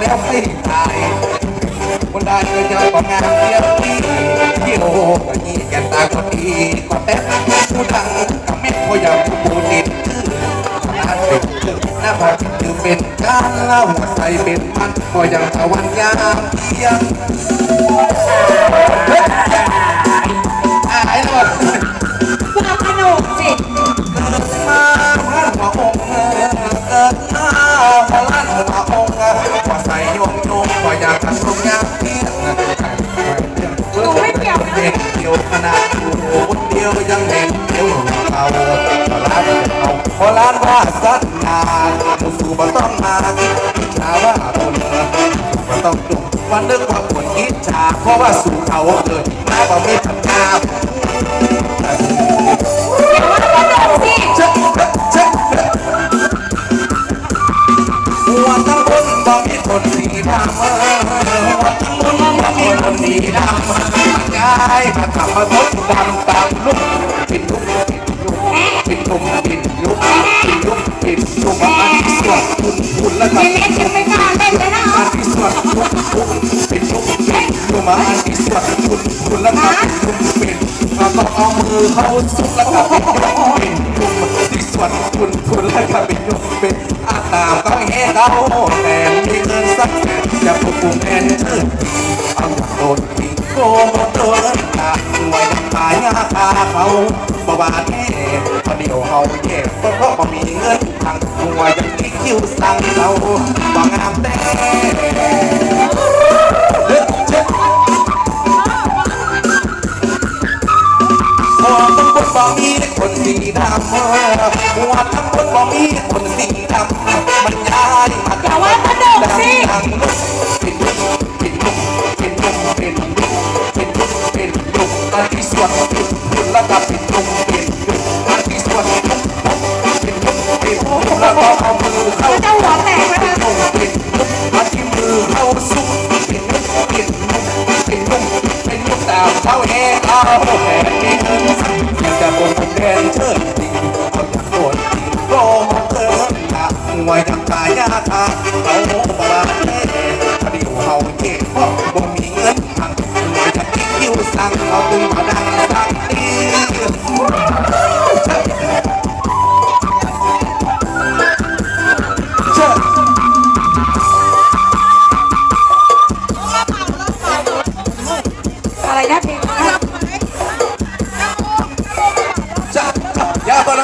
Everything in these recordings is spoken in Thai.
แล้วไม่ตายคนได้ก็ยังก็งานเดียวนี้เที่ยวก็ยี่แกตาก็ดีก็แต่ตาผู้ดังกับแม่พอยากผู้ดินคือการเป็นคือหน้าพอคือเป็นการเล่าใส่เป็นมันก็ยังตะวันยามเที่ยง สัตนามุสูบ่ต้องมาคิดชาว่าคนบ่ต้องดุวันนึกว่าผลคิดชาเพราะว่าสู่เขาเกิดมาบ่มีปัญญาอาว่าสนุกสิเช็คเช็คหัวทั้งบนบ่มีคนสีดำหัวทั้งบนบ่มีคนสีดำมันกายมาทำมาทดดำตามลุก คุณคุณแล้วก็เล่นยังไม่กล้าเล่นเลยนะอันที่สวดคุณคุณปิดลุกปิดลุกมาอันที่สวดคุณคุณแล้วก็ปิดลุกปิดมาต้องเอามือเข้าซุกแล้วก็ปิดลุกปิดลุกที่สวดคุณคุณแล้วก็ปิดลุกปิดอาตามก็ให้เขาแต่มีเงินสักแสนจะปลุกปลุกแอนเชิญเอาอย่างโดนทิ้งโกงโดนตาหน่วยขายงาคาเขาบาบาแน่พอเดียวเฮาเจ็บเพราะเพรามีเงินทางหัวยัง ที่คิวสั่งเราบ่งามแต่เฮ้ยเช็ดหัวทั้งบนบ่มีคนสีดำหัวทั้งบนบ่มีคนสีดำมันย้ายมาอย่าว่าสนุกสิทางลุกปิดลุ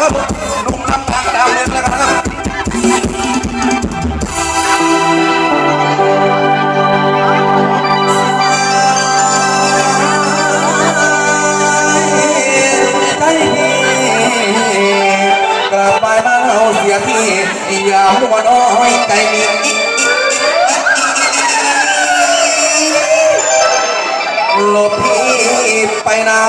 นะครับนุ่มน้ำตาลดาวเลยนะครับกลับไปบ้านเราเสียทีอย่าหัวน้อยใจมีหลบพี่ไปนา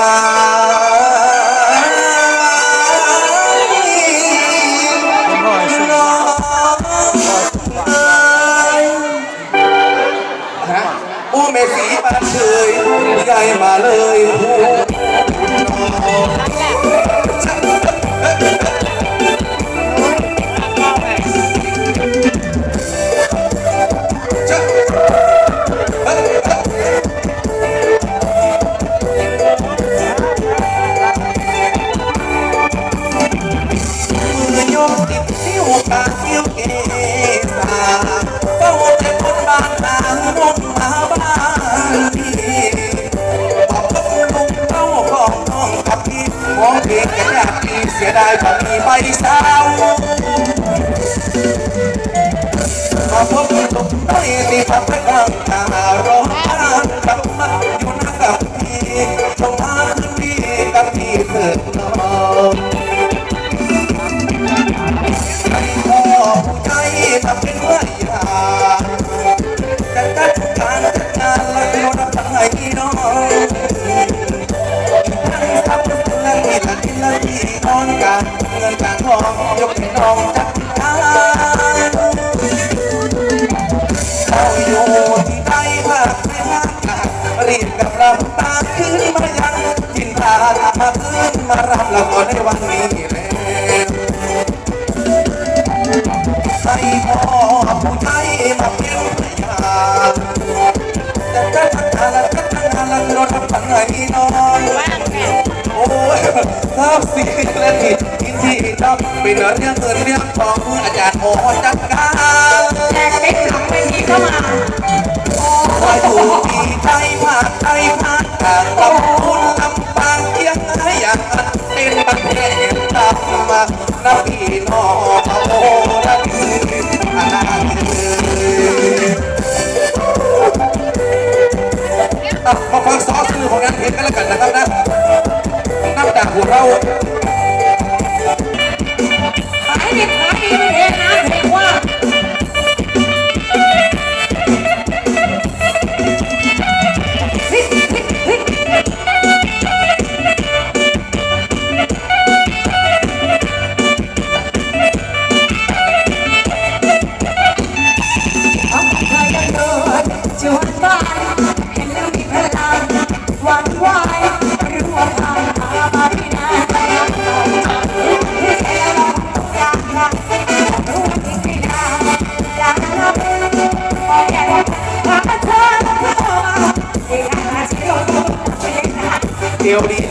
Gracias. อาจารย์โอ้จังกาแทกเอ็กหลังไม่ทีเข้ามาคอยถูกทีใจมาาใจพันทางลำพูนลำปางเที่ยงใหอย่างเป็นประเทศตามมา teoría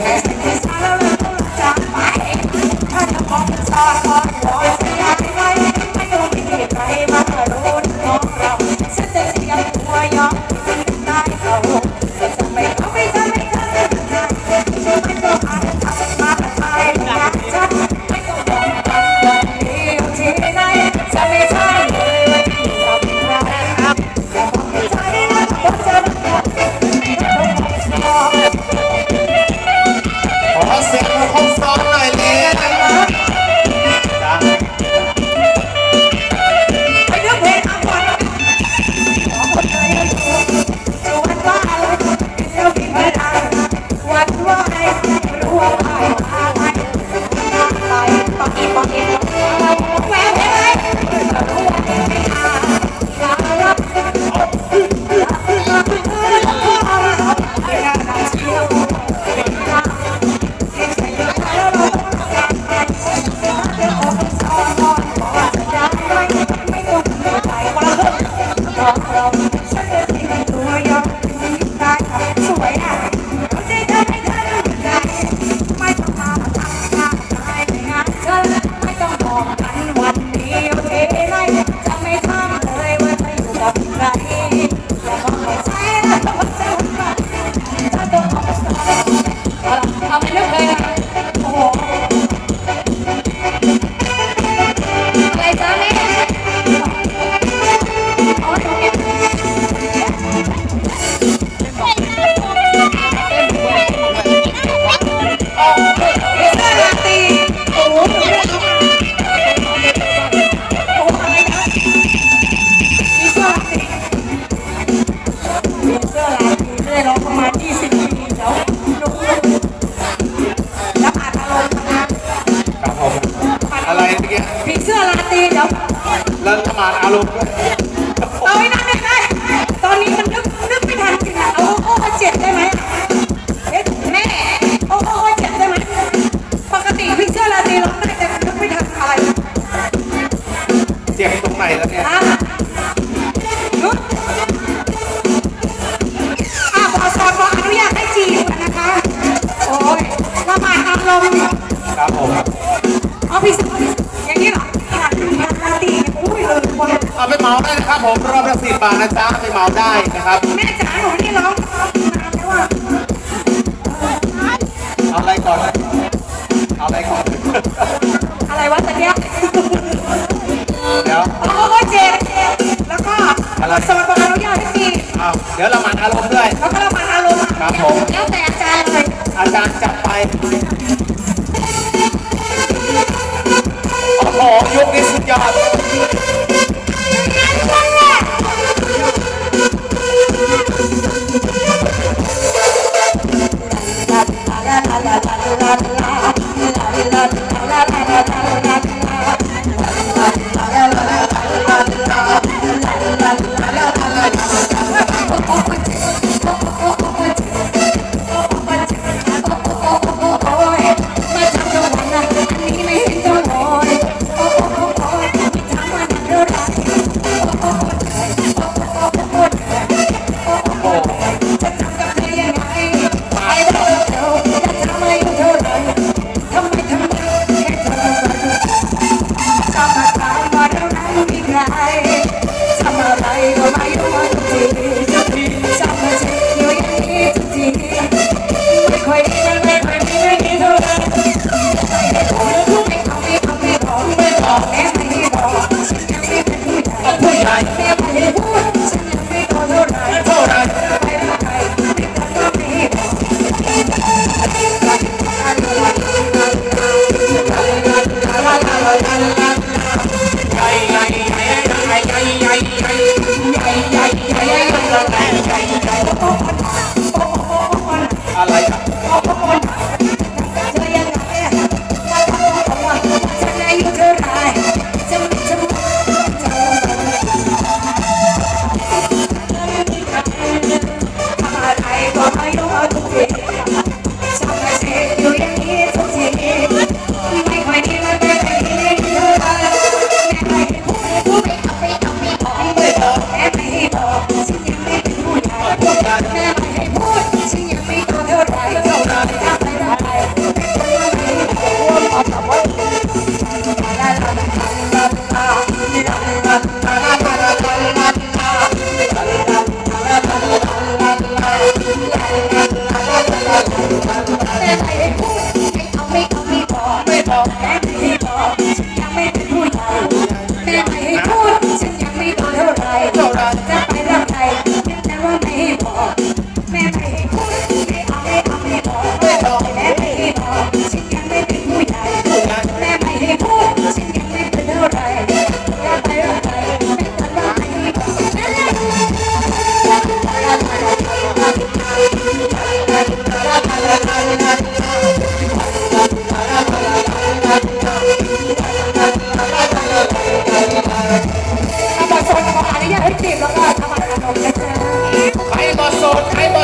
เดี๋ยว แล้วประมาณอารมณ์ มรอบละสิบบาทนะจ๊ะไปเมาได้นะครับ แม่จ๋าหนูนี่ร้องอะเอาอะไรก่อนนะเอาอะไรก่อน อะไรวะตะเกียบเดี๋ยว โอ้เจ็บแล้วก็อะไร สวดบอลอนุญาตให้มีเอาเดี๋ยวเราหมานอารมณ์ด้วย แล้วก็เรามาอารมณ์อะครับผม แล้วแต่อาจารย์เลยอาจารย์จับไป โอ้โหยกนี้สุดยอด I.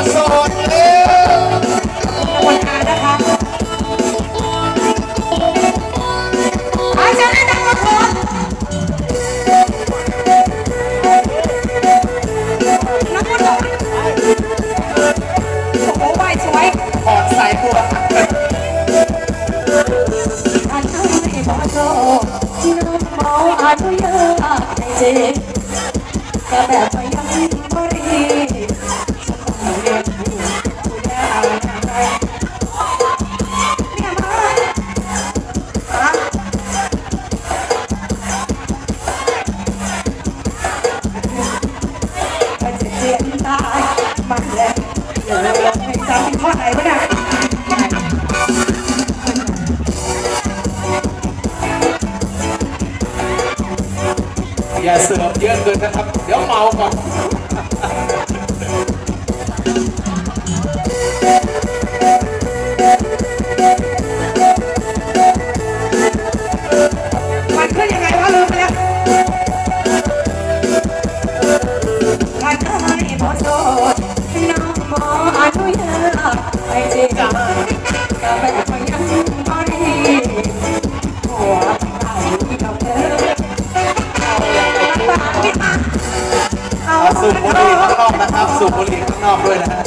I sword. อย่าเสิร์ฟเยอะเกินนะครับ เดี๋ยวเมาก่อน นะครับ สูบบุหรี่ข้างนอกด้วยนะฮะ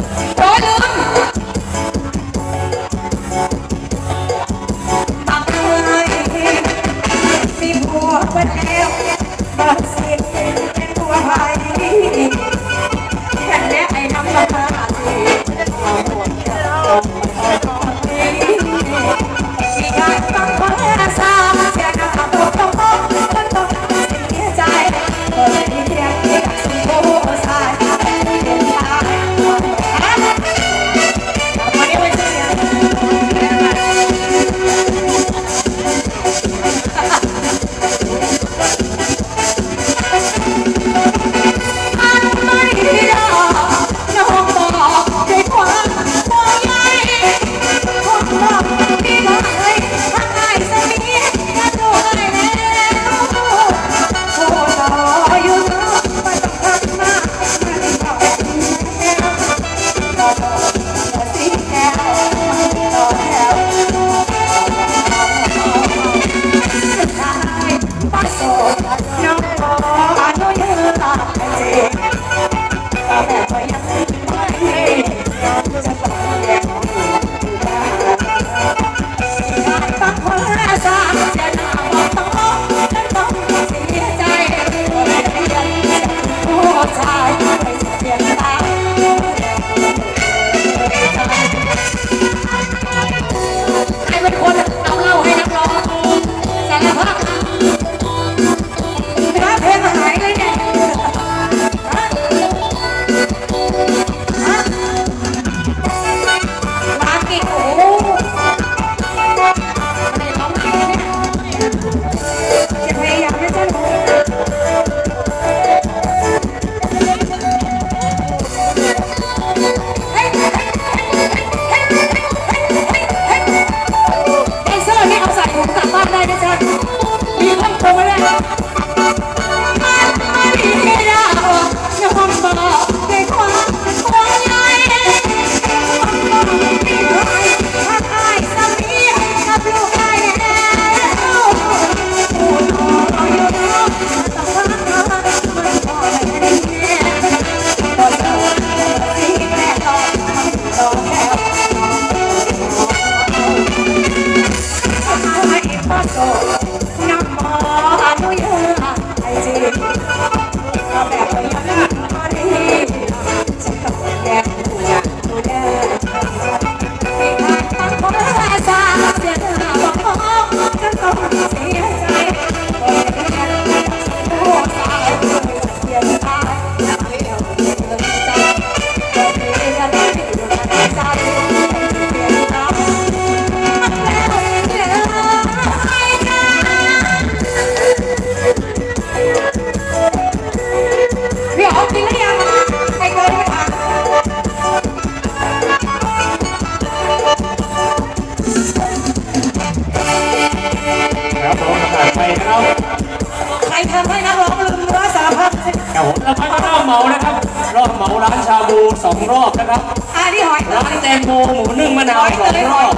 นาวสองรอบ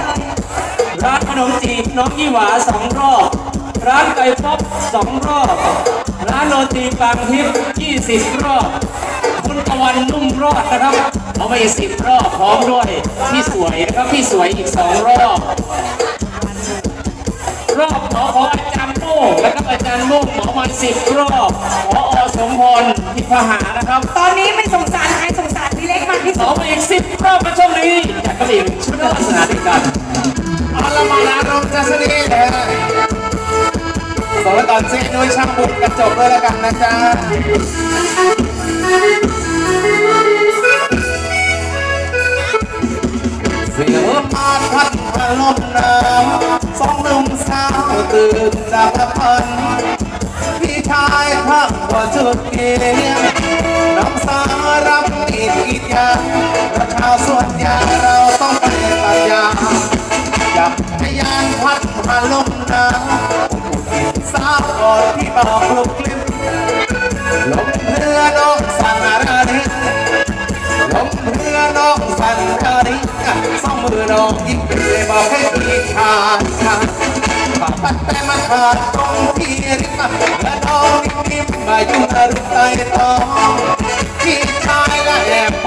ร้านขนมจีบน้องยี่หวาสองรอบ ร้านไก่ป๊อปสองรอบ ร้านโรตีปังทิพย์ยี่สิบรอบ คุณตะวันนุ่มรอดนะครับ เอาไปสิบรอบพร้อมด้วยพี่สวยนะครับพี่สวยอีกสองรอบ รอบขอขออาจารย์โม่งแล้วก็อาจารย์โม่งหมอมานสิบรอบขออสมพรพิพหานะครับ ตอนนี้ไม่สงส ที่สองไปอีกสิบรอบมาช่วงนี้จากกระบี่ชุดลักษณะเดียวกันอาละมาล้วน้องจัสนีนะฮะสอนก่อนเจ๊ด้วยช่างบุกกระจกด้วยล้วกันนะจ๊ะเสียงมาพัดพลมหน้ำสองหนุ่มสาวตื่นจากพระพันพี่ชายข้งกว่าจุดเกียงน้ำสารับอีกอี ยางเราชาวสวนยางเราต้องไปตัดยางจับพยานพัดมาลมน้ำสาวก่อนที่บอกลุกลิ้มลมเรือน้องสันระดิลมเรือน้องสันระดิสองมือน้องยิ้มเลยบอกให้พี่ขาดขาดปากปัดแต่มาขาดตรงที่ริมและน้องนิ่มๆมาอยู่ในรุ่ใต้ท้องพี่ชายและแอบ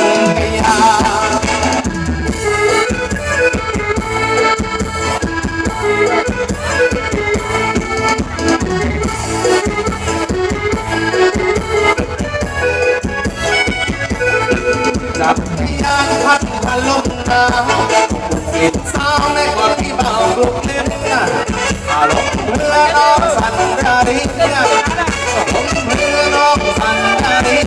ะ สาวในกอดที่เบาลุกเล่นอารมณ์เรือน้องสันดาริผมเรือน้องสันดาริ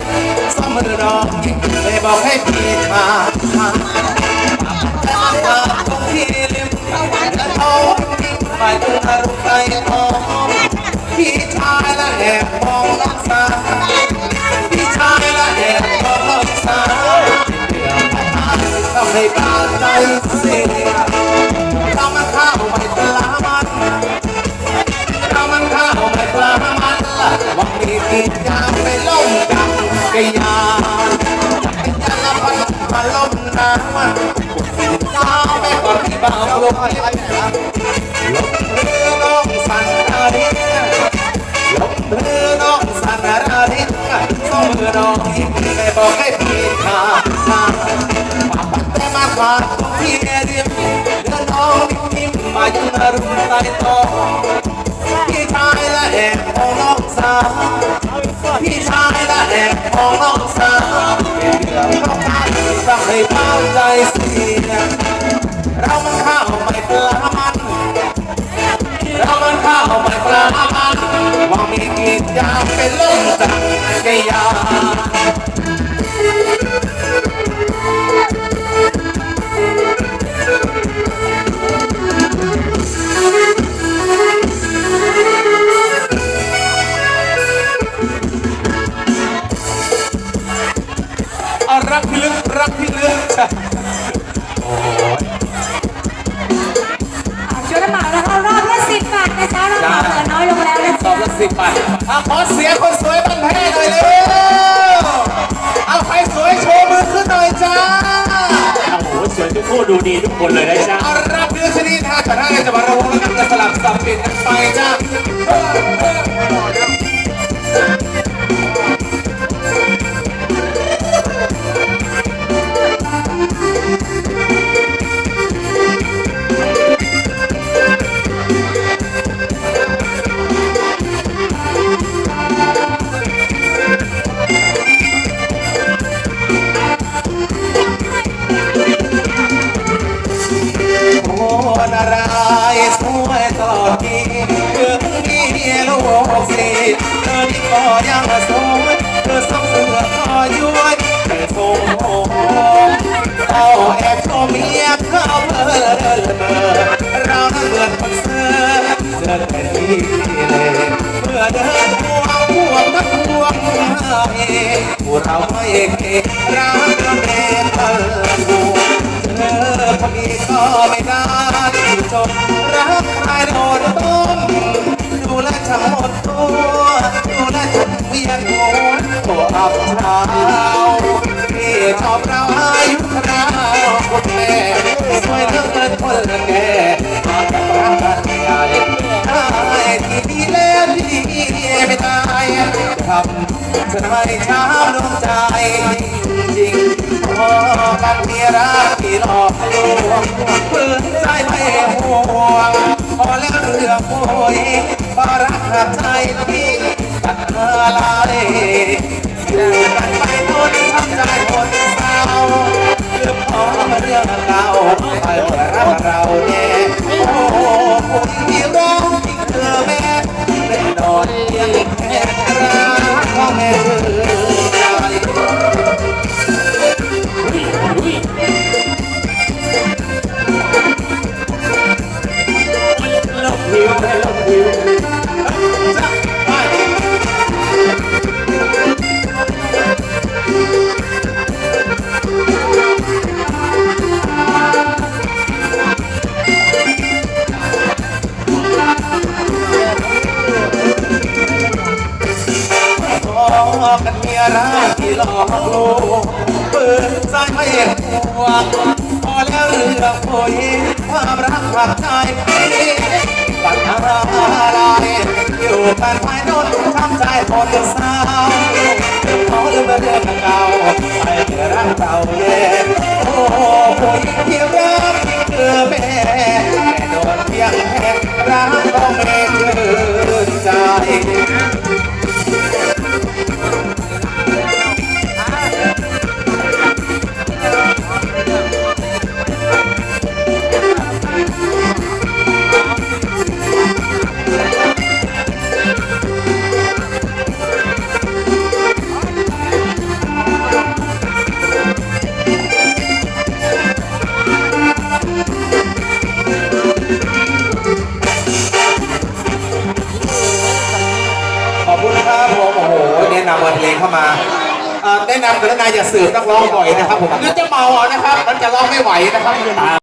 สมรือน้องยิ้มเลยบอกให้พี่มาแต่มาตรงที่ริมและน้องยิ้มไปถึงอรมณ์ใจทองพี่ชายและแอบมองน้องสาพี่ชายและแอบมองน้องสาวทำให้บานใจ กะยานจักรยานละพันมาล่มน้ำมันสาวแม่ก่อนที่บ้านลงไปลงเรือน้องสันอาดิลงเรือน้องสันอาดิสองมือน้องยิ้มไปบอกให้พี่ขาขาปากปัดแต่มาขาดตรงที่เรียมเรือน้องนิ่มๆมายู่ในรุมใต้ท้องพี่ชายละแอบมองน้องสาว พี่ชายละแอบมองน้องสาวเป็นเรื่องของการทำให้บ้าใจเสีย เรามันข้าวไม่ปลามัน เรามันข้าวไม่ปลามันว่ามีกินยาเป็นลมจังกะยา สอจ๊ะบละสิบบาทเอาขอเสียงคนสวยบันแท้หน่อยเร็วเอาใครสวยโชว์มือขึ้นหน่อยจ้าโอ้โหสวยทุกคู่ดูดีทุกคนเลยนะจ๊ะเอารับเรื่องชนิดท่าจะได้จะมาระวงแล้วกันจะสลับสับเปลี่ยนกันไปจ้า ตัวอับเท้าที่ชอบเราอายุเราคนแม่สวยเลิศเลินคนละแก่มารักกันใหญ่ได้ที่ดีแล้วที่ดีไมยทำจะให้ช้ำลงใจจริงพอกันที่รักที่หลอกลวงเปื้อนใจไม่ห่วงพอแล้วเรื่องโวยพอรักหักใจพี่ อยู่กันไปหมทำได้หมเศร้าเรื่องขอเรื่องเราเมื่อรัเราเนี่ยโอ้คนที่ร้ที่เธอแม่เล่นนนแรกของเธอ